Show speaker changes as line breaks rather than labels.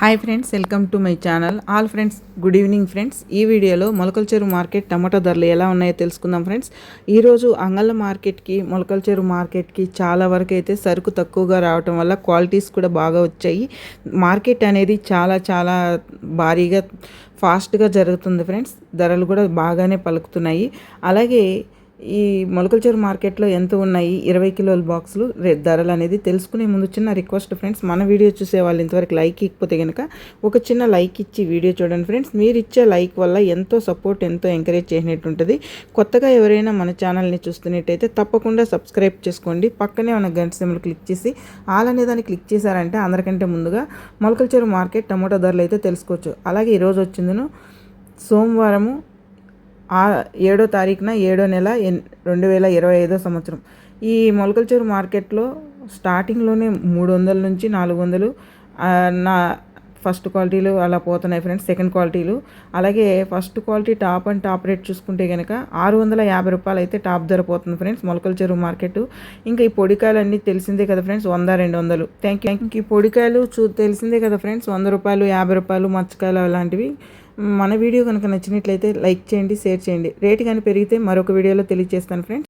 Hi friends welcome to my channel all friends good evening friends ఈ వీడియోలో మొలకల చెరువు మార్కెట్ టమాటో ధరలు ఎలా ఉన్నాయో తెలుసుకుందాం ఫ్రెండ్స్ ఈరోజు అంగళ్ళ మార్కెట్కి మొలకల చెరువు మార్కెట్కి చాలా వరకు అయితే సరుకు తక్కువగా రావటం వల్ల క్వాలిటీస్ కూడా బాగా వచ్చాయి. మార్కెట్ అనేది చాలా చాలా భారీగా ఫాస్ట్గా జరుగుతుంది ఫ్రెండ్స్ ధరలు కూడా బాగానే పలుకుతున్నాయి. అలాగే ఈ మొలకల్చూరు మార్కెట్లో ఎంత ఉన్నాయి? ఇరవై కిలోల బాక్సులు ధరలు అనేది తెలుసుకునే ముందు చిన్న రిక్వెస్ట్ ఫ్రెండ్స్ మన వీడియో చూసే వాళ్ళు ఇంతవరకు లైక్ ఇకపోతే కనుక ఒక చిన్న లైక్ ఇచ్చి వీడియో చూడండి ఫ్రెండ్స్. మీరు ఇచ్చే లైక్ వల్ల ఎంతో సపోర్ట్ ఎంతో ఎంకరేజ్ చేసినట్టు ఉంటుంది. కొత్తగా ఎవరైనా మన ఛానల్ని చూస్తున్నట్టయితే తప్పకుండా సబ్స్క్రైబ్ చేసుకోండి. పక్కనే ఉన్న గంట సిమ్లు క్లిక్ చేసి ఆల్ అనే దాన్ని క్లిక్ చేశారంటే అందరికంటే ముందుగా మొలకల్చూరు మార్కెట్ టమాటో ధరలు అయితే తెలుసుకోవచ్చు. అలాగే ఈరోజు వచ్చిందను సోమవారము ఏడో తారీఖున ఏడో నెల రెండు వేల ఇరవై ఐదో సంవత్సరం. ఈ మొలకల్చూరు మార్కెట్లో స్టార్టింగ్లోనే మూడు వందల నుంచి నాలుగు వందలు నా ఫస్ట్ క్వాలిటీలు అలా పోతున్నాయి ఫ్రెండ్స్ సెకండ్ క్వాలిటీలు. అలాగే first quality top and top rate చూసుకుంటే కనుక ఆరు వందల యాభై రూపాయలు అయితే టాప్ ధర పోతుంది ఫ్రెండ్స్ మొలకల చెరువు మార్కెట్. ఇంకా ఈ పొడికాయలు అన్నీ తెలిసిందే కదా ఫ్రెండ్స్ వంద రెండు వందలు. థ్యాంక్ యూ ఇంక ఈ పొడికాయలు చూ తెలిసిందే కదా ఫ్రెండ్స్ వంద రూపాయలు యాభై రూపాయలు మచ్చకాయలు అలాంటివి. మన వీడియో కనుక నచ్చినట్లయితే లైక్ చేయండి షేర్ చేయండి. రేట్ కానీ పెరిగితే మరొక వీడియోలో తెలియజేస్తాను ఫ్రెండ్స్